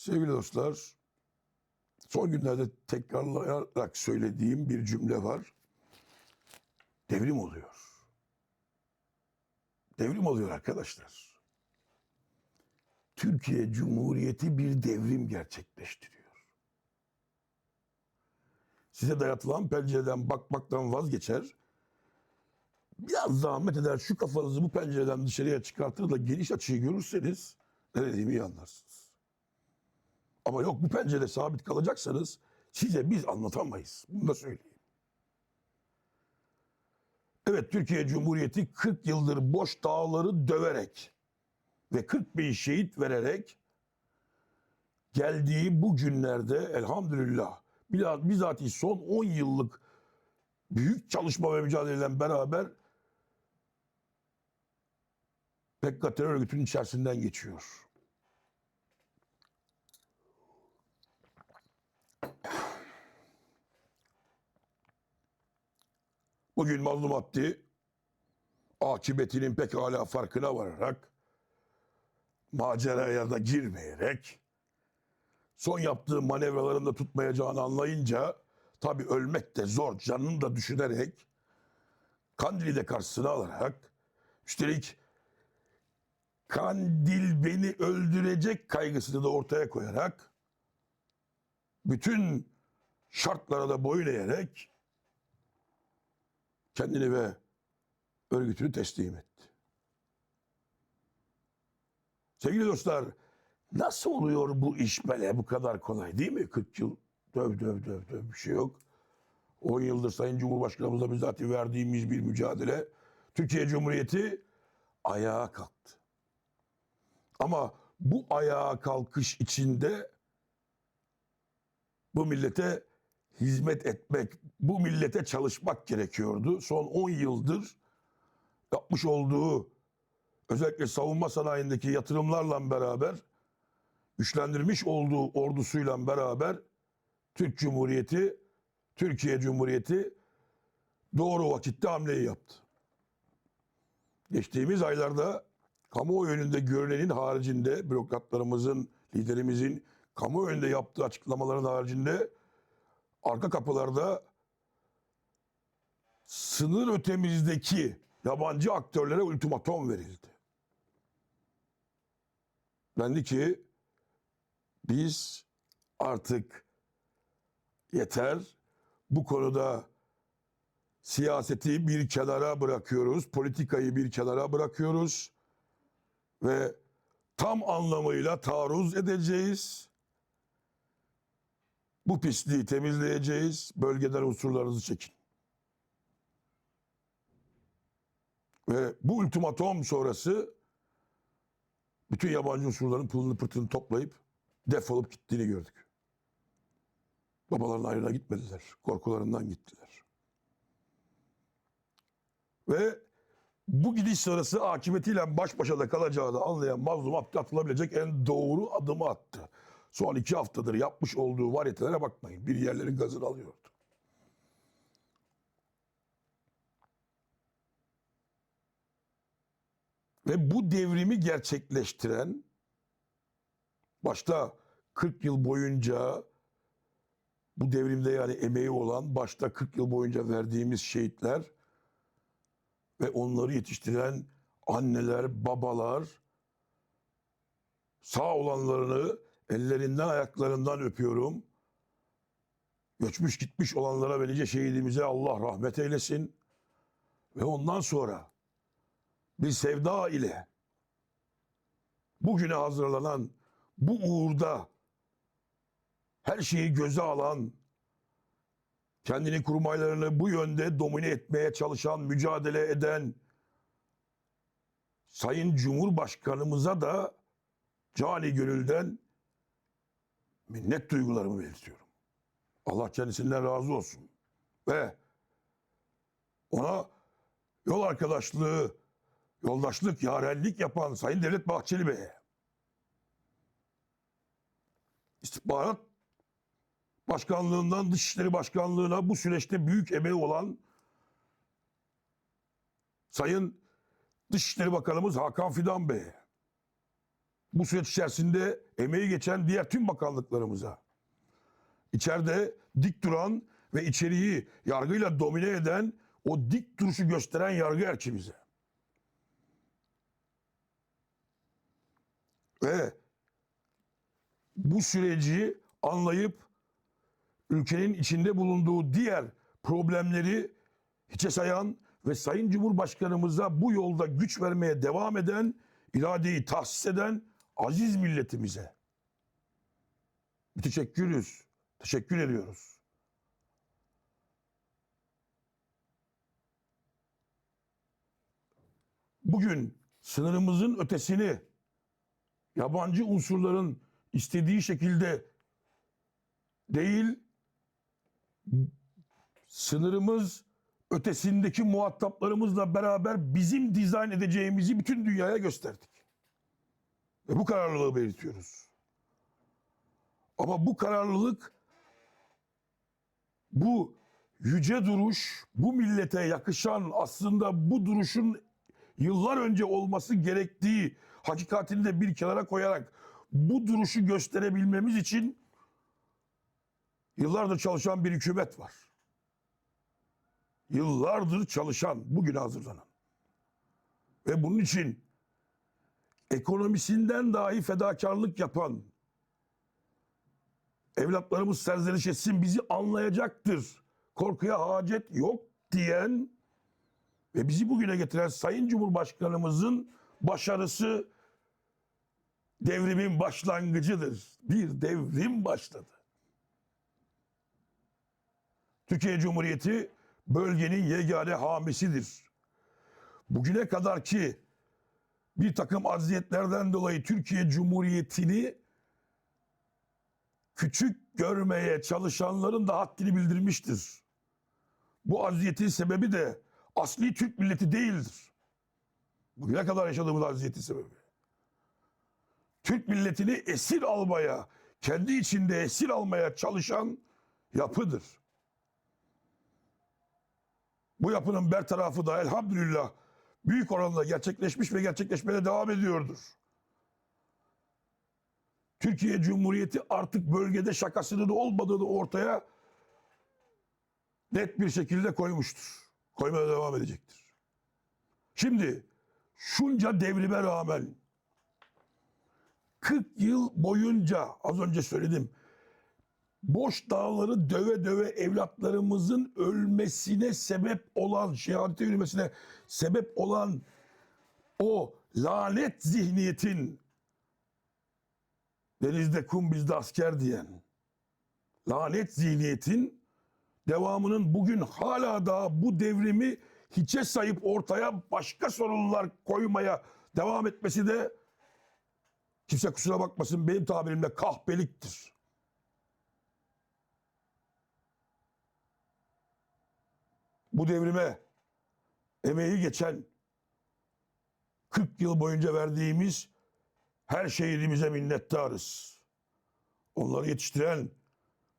Sevgili dostlar, son günlerde tekrarlayarak söylediğim bir cümle var. Devrim oluyor. Devrim oluyor arkadaşlar. Türkiye Cumhuriyeti bir devrim gerçekleştiriyor. Size dayatılan pencereden bakmaktan vazgeçer. Biraz zahmet eder şu kafanızı bu pencereden dışarıya çıkartır da geniş açıyı görürseniz ne dediğimi iyi anlarsınız. Ama yok bu pencerede sabit kalacaksanız size biz anlatamayız. Bunu da söyleyeyim. Evet Türkiye Cumhuriyeti 40 yıldır boş dağları döverek ve 40 bin şehit vererek geldiği bu günlerde elhamdülillah bizatihi son 10 yıllık büyük çalışma ve mücadeleyle beraber PKK terör örgütünün içerisinden geçiyor. Bugün mazlum Abdi akıbetinin pekala farkına vararak maceraya da girmeyerek son yaptığı manevralarını da tutmayacağını anlayınca tabi ölmek de zor canını da düşünerek Kandil'i de karşısına alarak üstelik Kandil beni öldürecek kaygısını da ortaya koyarak bütün şartlara da boyun eğerek kendini ve örgütünü teslim etti. Sevgili dostlar, nasıl oluyor bu iş böyle bu kadar kolay değil mi? 40 yıl döv döv döv döv bir şey yok. 10 yıldır Sayın Cumhurbaşkanımızla bizatihi verdiğimiz bir mücadele. Türkiye Cumhuriyeti ayağa kalktı. Ama bu ayağa kalkış içinde bu millete hizmet etmek, bu millete çalışmak gerekiyordu. Son 10 yıldır yapmış olduğu özellikle savunma sanayindeki yatırımlarla beraber güçlendirmiş olduğu ordusuyla beraber Türk Cumhuriyeti, Türkiye Cumhuriyeti doğru vakitte hamleyi yaptı. Geçtiğimiz aylarda kamuoyu önünde görünenin haricinde bürokratlarımızın, liderimizin kamuoyu önünde yaptığı açıklamaların haricinde arka kapılarda sınır ötemizdeki yabancı aktörlere ultimatom verildi. Dendi ki biz artık yeter bu konuda siyaseti bir kenara bırakıyoruz, politikayı bir kenara bırakıyoruz ve tam anlamıyla taarruz edeceğiz. Bu pisliği temizleyeceğiz. Bölgeden unsurlarınızı çekin. Ve bu ultimatom sonrası bütün yabancı unsurların pılını pırtını toplayıp defolup gittiğini gördük. Babaların ayrına gitmediler. Korkularından gittiler. Ve bu gidiş sonrası akıbetiyle baş başa da kalacağını anlayan mazlum atılabilecek en doğru adımı attı. Son iki haftadır yapmış olduğu variyetelere bakmayın. Bir yerlerin gazını alıyordu. Ve bu devrimi gerçekleştiren başta 40 yıl boyunca bu devrimde yani emeği olan başta 40 yıl boyunca verdiğimiz şehitler ve onları yetiştiren anneler, babalar sağ olanlarını ellerinden ayaklarından öpüyorum. Göçmüş gitmiş olanlara ve nice şehidimize Allah rahmet eylesin. Ve ondan sonra bir sevda ile bugüne hazırlanan bu uğurda her şeyi göze alan, kendini kurmaylarını bu yönde domine etmeye çalışan, mücadele eden Sayın Cumhurbaşkanımıza da cani gönülden minnet duygularımı belirtiyorum. Allah kendisinden razı olsun. Ve ona yol arkadaşlığı, yoldaşlık, yarenlik yapan Sayın Devlet Bahçeli Bey'e istihbarat başkanlığından Dışişleri Başkanlığı'na bu süreçte büyük emeği olan Sayın Dışişleri Bakanımız Hakan Fidan Bey'e bu süreç içerisinde emeği geçen diğer tüm bakanlıklarımıza, içeride dik duran ve içeriği yargıyla domine eden o dik duruşu gösteren yargı erkimize ve bu süreci anlayıp ülkenin içinde bulunduğu diğer problemleri hiçe sayan ve Sayın Cumhurbaşkanımıza bu yolda güç vermeye devam eden, iradeyi tahsis eden aziz milletimize. Teşekkürüz. Teşekkür ediyoruz. Bugün sınırımızın ötesini yabancı unsurların istediği şekilde değil sınırımız ötesindeki muhataplarımızla beraber bizim dizayn edeceğimizi bütün dünyaya gösterdik. Ve bu kararlılığı belirtiyoruz. Ama bu kararlılık bu yüce duruş bu millete yakışan aslında bu duruşun yıllar önce olması gerektiği hakikatini de bir kenara koyarak bu duruşu gösterebilmemiz için yıllardır çalışan bir hükümet var. Yıllardır çalışan, bugün hazırlanan. Ve bunun için ekonomisinden dahi fedakarlık yapan evlatlarımız serzeniş etsin bizi anlayacaktır. Korkuya hacet yok diyen ve bizi bugüne getiren Sayın Cumhurbaşkanımızın başarısı devrimin başlangıcıdır. Bir devrim başladı. Türkiye Cumhuriyeti bölgenin yegane hamisidir. Bugüne kadar ki bir takım aziyetlerden dolayı Türkiye Cumhuriyeti'ni küçük görmeye çalışanların da haddini bildirmiştir. Bu aziyetin sebebi de asli Türk milleti değildir. Bugüne kadar yaşadığımız aziyetin sebebi. Türk milletini esir almaya, kendi içinde esir almaya çalışan yapıdır. Bu yapının bertarafı da elhamdülillah büyük oranda gerçekleşmiş ve gerçekleşmeye devam ediyordur. Türkiye Cumhuriyeti artık bölgede şakasının olmadığını ortaya net bir şekilde koymuştur. Koymaya devam edecektir. Şimdi şunca devrime rağmen 40 yıl boyunca az önce söyledim boş dağları döve döve evlatlarımızın ölmesine sebep olan, şehadete yürümesine sebep olan o lanet zihniyetin denizde kum bizde asker diyen lanet zihniyetin devamının bugün hala da bu devrimi hiçe sayıp ortaya başka sorunlar koymaya devam etmesi de kimse kusura bakmasın benim tabirimle kahpeliktir. Bu devrime emeği geçen 40 yıl boyunca verdiğimiz her şehidimize minnettarız. Onları yetiştiren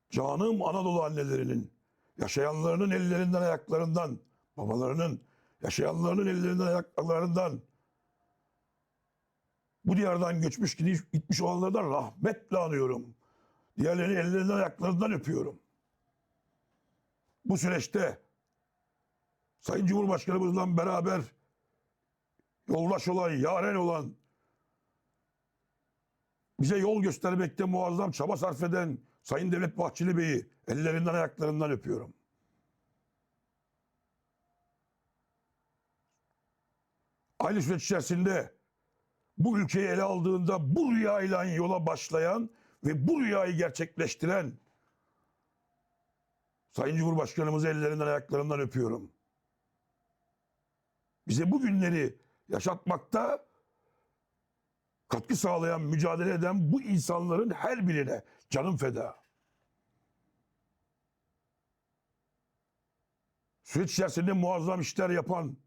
canım Anadolu annelerinin, yaşayanlarının ellerinden ayaklarından, babalarının, yaşayanlarının ellerinden ayaklarından, bu diyardan göçmüş gitmiş olanlardan rahmetle anıyorum. Diğerlerini ellerinden ayaklarından öpüyorum. Bu süreçte Sayın Cumhurbaşkanımızla beraber yoldaş olan, yaren olan, bize yol göstermekte muazzam çaba sarf eden Sayın Devlet Bahçeli Bey'i ellerinden ayaklarından öpüyorum. Aynı süreç içerisinde bu ülkeyi ele aldığında bu rüyayla yola başlayan ve bu rüyayı gerçekleştiren Sayın Cumhurbaşkanımızı ellerinden ayaklarından öpüyorum bize bu günleri yaşatmakta katkı sağlayan, mücadele eden bu insanların her birine canım feda. Süreç içerisinde muazzam işler yapan,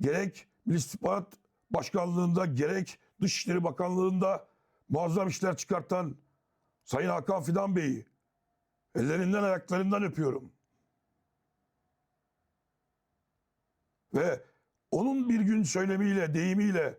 gerek Milli İstihbarat Başkanlığı'nda gerek Dışişleri Bakanlığı'nda muazzam işler çıkartan Sayın Hakan Fidan Bey'i ellerinden ayaklarından öpüyorum. Ve onun bir gün söylemiyle, deyimiyle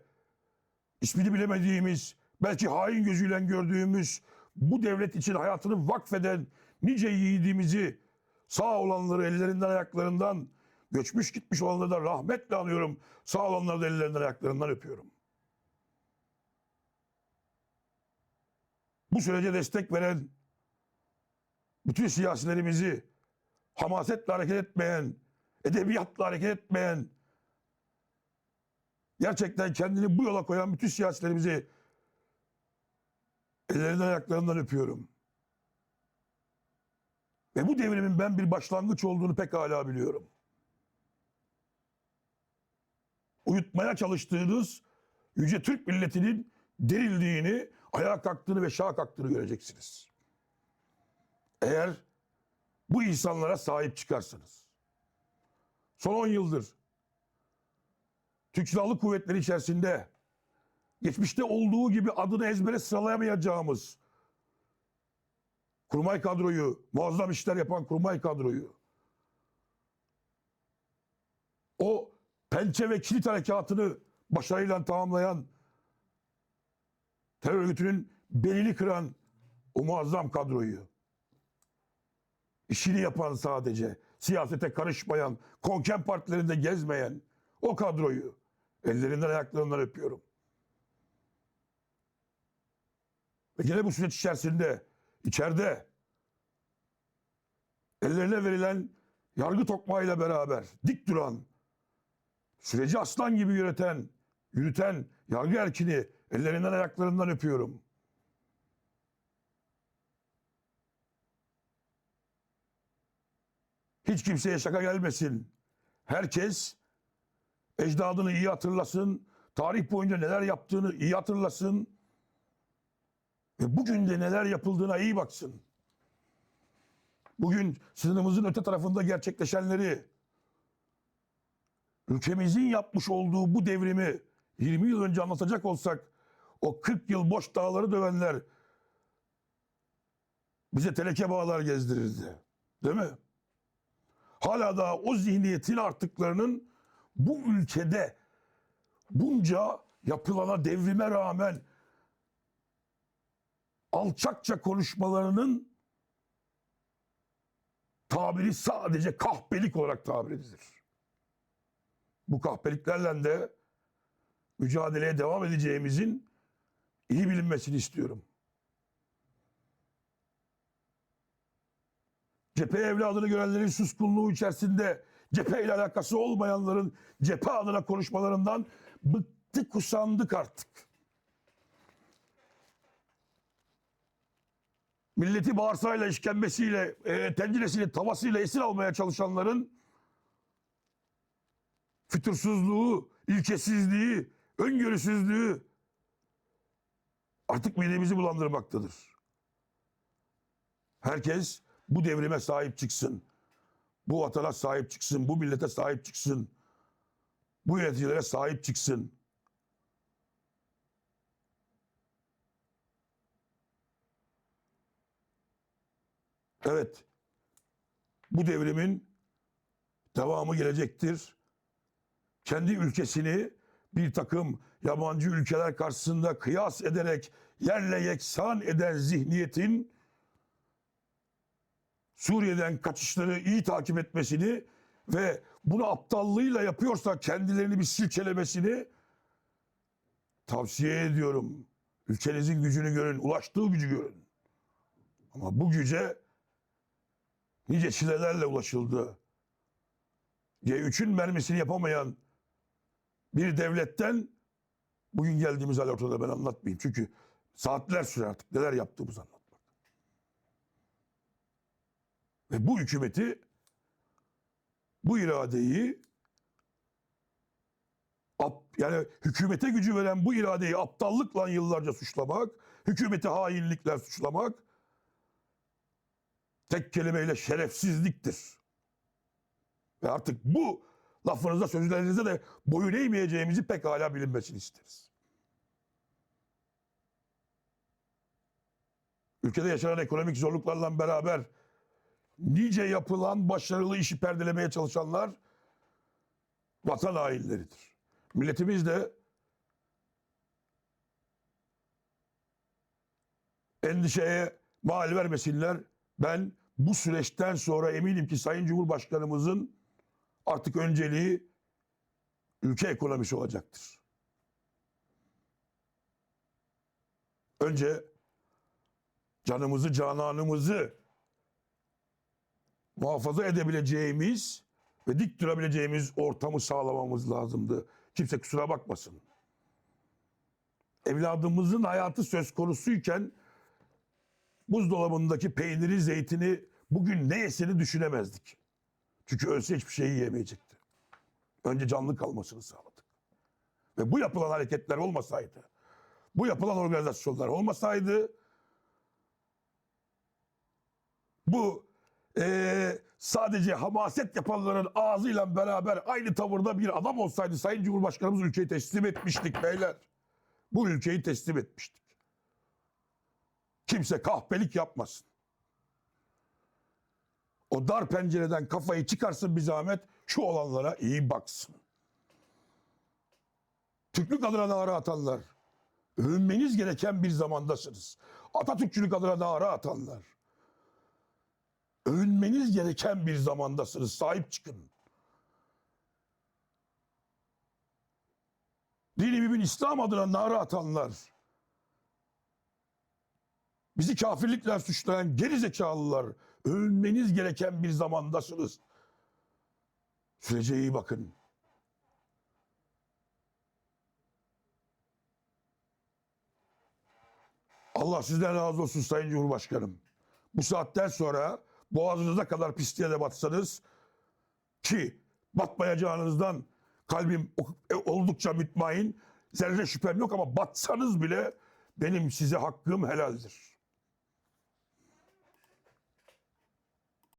ismini bilemediğimiz, belki hain gözüyle gördüğümüz bu devlet için hayatını vakfeden nice yiğidimizi sağ olanları ellerinden ayaklarından göçmüş gitmiş olanları da rahmetle anıyorum. Sağ olanları da ellerinden ayaklarından öpüyorum. Bu sürece destek veren bütün siyasilerimizi hamasetle hareket etmeyen, edebiyatla hareket etmeyen, gerçekten kendini bu yola koyan bütün siyasilerimizi ellerinden ayaklarından öpüyorum. Ve bu devrimin ben bir başlangıç olduğunu pekala biliyorum. Uyutmaya çalıştığınız Yüce Türk milletinin derildiğini, ayağa kalktığını ve şaha kalktığını göreceksiniz. Eğer bu insanlara sahip çıkarsanız. Son 10 yıldır Türk Silahlı Kuvvetleri içerisinde geçmişte olduğu gibi adını ezbere sıralayamayacağımız kurmay kadroyu, muazzam işler yapan kurmay kadroyu, o pençe ve kilit harekatını başarıyla tamamlayan terör örgütünün belini kıran o muazzam kadroyu, işini yapan sadece, siyasete karışmayan, konken partilerinde gezmeyen o kadroyu ellerinden ayaklarından öpüyorum. Ve yine bu süreç içerisinde, içeride ellerine verilen yargı tokmağıyla beraber dik duran, süreci aslan gibi yöneten, yürüten yargı erkini ellerinden ayaklarından öpüyorum. Hiç kimseye şaka gelmesin. Herkes ecdadını iyi hatırlasın. Tarih boyunca neler yaptığını iyi hatırlasın. Ve bugün de neler yapıldığına iyi baksın. Bugün sınırımızın öte tarafında gerçekleşenleri, ülkemizin yapmış olduğu bu devrimi 20 yıl önce anlatacak olsak, o 40 yıl boş dağları dövenler bize teleke bağlar gezdirirdi. Değil mi? Hala da o zihniyetin artıklarının bu ülkede bunca yapılana devrime rağmen alçakça konuşmalarının tabiri sadece kahpelik olarak tabir edilir. Bu kahpeliklerle de mücadeleye devam edeceğimizin iyi bilinmesini istiyorum. Cephe evladını görenlerin suskunluğu içerisinde cephe alakası olmayanların cephe adına konuşmalarından bıktık usandık artık. Milleti bağırsağıyla, işkembesiyle, e, tenceresiyle, tavasıyla esir almaya çalışanların fütursuzluğu, ilkesizliği, öngörüsüzlüğü artık midemizi bulandırmaktadır. Herkes bu devrime sahip çıksın. Bu vatana sahip çıksın. Bu millete sahip çıksın. Bu yöneticilere sahip çıksın. Evet. Bu devrimin devamı gelecektir. Kendi ülkesini bir takım yabancı ülkeler karşısında kıyas ederek yerle yeksan eden zihniyetin Suriye'den kaçışları iyi takip etmesini ve bunu aptallığıyla yapıyorsa kendilerini bir silkelemesini tavsiye ediyorum. Ülkenizin gücünü görün, ulaştığı gücü görün. Ama bu güce nice çilelerle ulaşıldı. G3'ün mermisini yapamayan bir devletten bugün geldiğimiz hal ortada ben anlatmayayım. Çünkü saatler sürer artık neler yaptığımızı anlatmak. Ve bu hükümeti bu iradeyi yani hükümete gücü veren bu iradeyi aptallıkla yıllarca suçlamak, hükümeti hainlikler suçlamak tek kelimeyle şerefsizliktir. Ve artık bu lafınıza sözlerinize de boyun eğmeyeceğimizi pekala bilinmesini isteriz. Ülkede yaşanan ekonomik zorluklarla beraber nice yapılan başarılı işi perdelemeye çalışanlar vatan hainleridir. Milletimiz de endişeye mal vermesinler. Ben bu süreçten sonra eminim ki Sayın Cumhurbaşkanımızın artık önceliği ülke ekonomisi olacaktır. Önce canımızı, cananımızı muhafaza edebileceğimiz ve dik durabileceğimiz ortamı sağlamamız lazımdı. Kimse kusura bakmasın. Evladımızın hayatı söz konusuyken buzdolabındaki peyniri, zeytini bugün ne yesini düşünemezdik. Çünkü ölse hiçbir şey yiyemeyecekti. Önce canlı kalmasını sağladık. Ve bu yapılan hareketler olmasaydı, bu yapılan organizasyonlar olmasaydı bu eee, sadece hamaset yapanların ağzıyla beraber aynı tavırda bir adam olsaydı Sayın Cumhurbaşkanımız ülkeyi teslim etmiştik beyler. Bu ülkeyi teslim etmiştik. Kimse kahpelik yapmasın. O dar pencereden kafayı çıkarsın bir zahmet şu olanlara iyi baksın. Türklük adına nara atanlar, övünmeniz gereken bir zamandasınız. Atatürkçülük adına nara atanlar, övünmeniz gereken bir zamandasınız. Sahip çıkın. Dini mümin İslam adına nara atanlar, bizi kafirlikle suçlayan geri zekalılar, övünmeniz gereken bir zamandasınız. Sürece iyi bakın. Allah sizden razı olsun Sayın Cumhurbaşkanım. Bu saatten sonra boğazınıza kadar pisliğe de batsanız ki batmayacağınızdan kalbim e, oldukça mütmain. Zerre şüphem yok ama batsanız bile benim size hakkım helaldir.